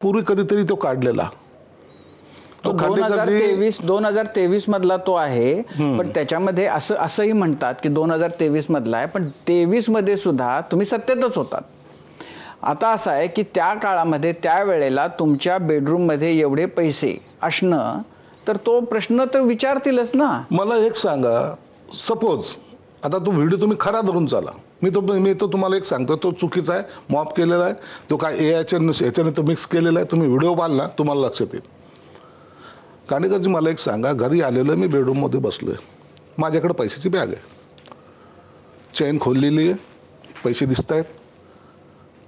पूर्वी कधीतरी तो काढलेला. तो दोन हजार तेवीस दोन हजार तेवीस मधला तो आहे पण त्याच्यामध्ये असं असंही म्हणतात की दोन हजार तेवीस मधला आहे पण तेवीसमध्ये सुद्धा तुम्ही सत्तेतच होतात. आता असं आहे की त्या काळामध्ये त्या वेळेला तुमच्या बेडरूममध्ये एवढे पैसे असणं तर तो प्रश्न तर विचारतीलच ना. मला एक सांगा सपोज आता तो व्हिडिओ तुम्ही खरा धरून चाला. मी तो मी तो तुम्हाला एक सांगतो तो चुकीचा आहे मॉप केलेला आहे तो काय ए याच्या याच्याने तो मिक्स केलेला आहे तुम्ही व्हिडिओ पाहिला तुम्हाला लक्षात येईल. काणेकरजी मला एक सांगा घरी आलेलो आहे मी बेडरूममध्ये बसलो आहे माझ्याकडे पैशाची बॅग आहे. चेन खोललेली आहे पैसे दिसत आहेत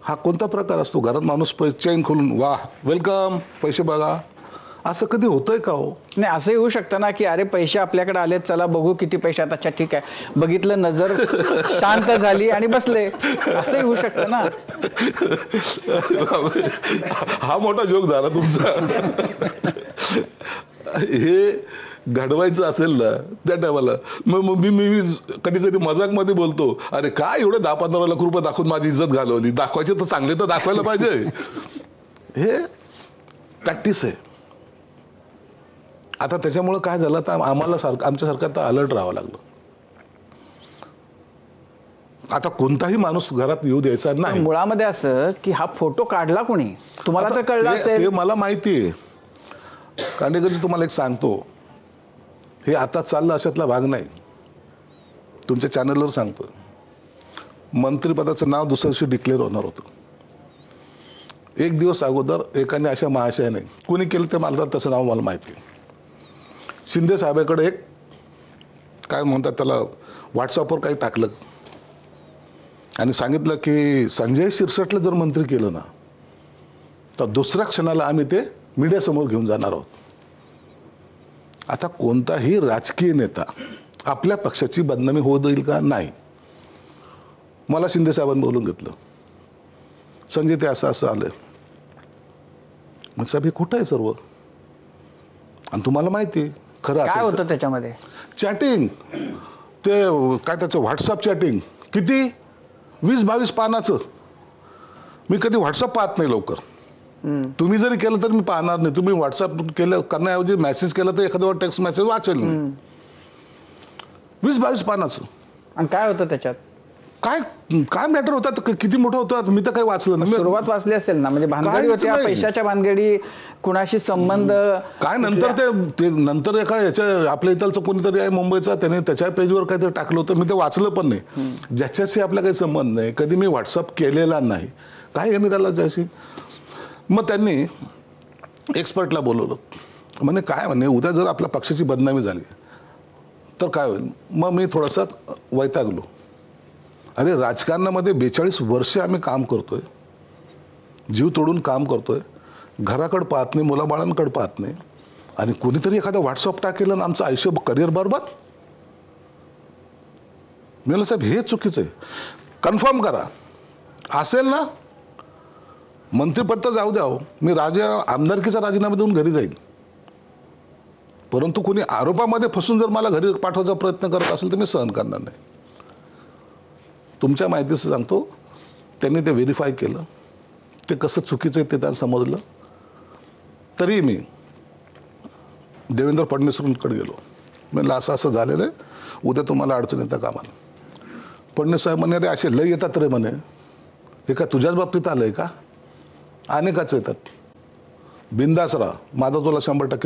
हा कोणता प्रकार असतो? घरात माणूस पै चेन खोलून वा वेलकम पैसे बघा. असं कधी होतंय का हो? नाही असंही होऊ शकतं ना की अरे पैसे आपल्याकडे आले चला बघू किती पैसे. आहेत अच्छा ठीक आहे. बघितलं नजर शांत झाली आणि बसले. असंही होऊ शकतं ना. हा मोठा जोक झाला तुमचा. हे घडवायचं असेल ना त्या टायमाला. मग मग मी मी कधी कधी मजाकमध्ये बोलतो अरे काय एवढे दहा पंधरा लाख रुपये दाखवून माझी इज्जत घालवली? दाखवायचे तर चांगले तर दाखवायला पाहिजे. हे प्रॅक्टिस आहे. आता त्याच्यामुळं काय झालं तर आम्हाला सारखं आमच्या सरकार तर अलर्ट राहावं लागलं आता कोणताही माणूस घरात येऊ द्यायचा नाही. मुळामध्ये असं की हा फोटो काढला कोणी? तुम्हाला तर आता कळलं असेल. मला माहिती आहे कांडेकरजी तुम्हाला एक सांगतो. हे आता चाललं अशातला भाग नाही. तुमच्या चॅनलवर सांगतो मंत्रिपदाचं नाव दुसऱ्या दिवशी डिक्लेअर होणार होतं. एक दिवस अगोदर एकाने अशा महाशयाने कुणी केलं ते मला तसं नाव मला माहिती आहे. शिंदे साहेबाकडे एक काय म्हणतात त्याला व्हॉट्सअपवर काही टाकलं. आणि सांगितलं की संजय शिरसटला जर मंत्री केलं ना तर दुसऱ्या क्षणाला आम्ही ते मीडियासमोर घेऊन जाणार आहोत. आता कोणताही राजकीय नेता आपल्या पक्षाची बदनामी होऊ देईल का? नाही. मला शिंदे साहेबांनी बोलून घेतलं. संजय ते असं असं आलं मग साहेब हे कुठं आहे सर्व? आणि तुम्हाला माहिती आहे खरं काय. होतं त्याच्यामध्ये? चॅटिंग ते काय त्याचं व्हॉट्सअप चॅटिंग किती? वीस बावीस पानाचं. मी कधी व्हॉट्सअप पाहत नाही लवकर. तुम्ही जरी केलं तर मी पाहणार नाही. तुम्ही व्हॉट्सअप केलं करण्याऐवजी मेसेज केलं तर एखाद्या टेक्स्ट मेसेज वाचेल. वीस बावीस पानाचं. आणि काय होतं त्याच्यात? काय काय मॅटर होतात किती मोठं होतं? मी तर काही वाचलं नाही मी- सुरुवात वाचली असेल ना? म्हणजे भानगडी होत्या. पैशाच्या भानगडी कुणाशी संबंध काय नंतर ते ते नंतर एका याच्या आपल्या इथलचं कोणीतरी आहे मुंबईचा त्याने त्याच्या पेजवर काहीतरी टाकलं होतं. मी ते वाचलं पण नाही. ज्याच्याशी आपला काही संबंध नाही कधी मी व्हॉट्सअप केलेला नाही. काय आहे मी त्याला ज्याशी? मग त्यांनी एक्सपर्टला बोलवलं. म्हणे काय म्हणे उद्या जर आपल्या पक्षाची बदनामी झाली तर काय होईल? मग मी थोडासा वैतागलो. अरे राजकारणामध्ये बेचाळीस वर्षे आम्ही काम करतोय. जीव तोडून काम करतोय. घराकडे पाहत नाही मुलाबाळांकडे पाहत नाही. आणि कोणीतरी एखादा व्हॉट्सअप टाकेल आणि आमचं आयुष्य करिअर बरोबर मी साहेब हे चुकीचं आहे. कन्फर्म करा. असेल ना मंत्रिपद तर जाऊ द्या हो. मी राजा आमदारकीचा राजीनामा देऊन घरी जाईल परंतु कोणी आरोपामध्ये फसून जर मला घरी पाठवायचा प्रयत्न करत असेल तर मी सहन करणार नाही. तुमच्या माहितीचं सांगतो. त्यांनी ते व्हेरीफाय केलं. ते कसं चुकीचं आहे ते त्यांना समजलं. तरी मी देवेंद्र फडणवीसांकडे गेलो. म्हणलं असं असं झालेलं आहे. उद्या तुम्हाला अडचण येतं कामाला. फडणवीस साहेब म्हणे अरे असे लय येतात रे म्हणे. हे का तुझ्याच बाबतीत आलंय का? अनेकाच येतात. बिंदास राहा. माझा तुला शंभर टक्के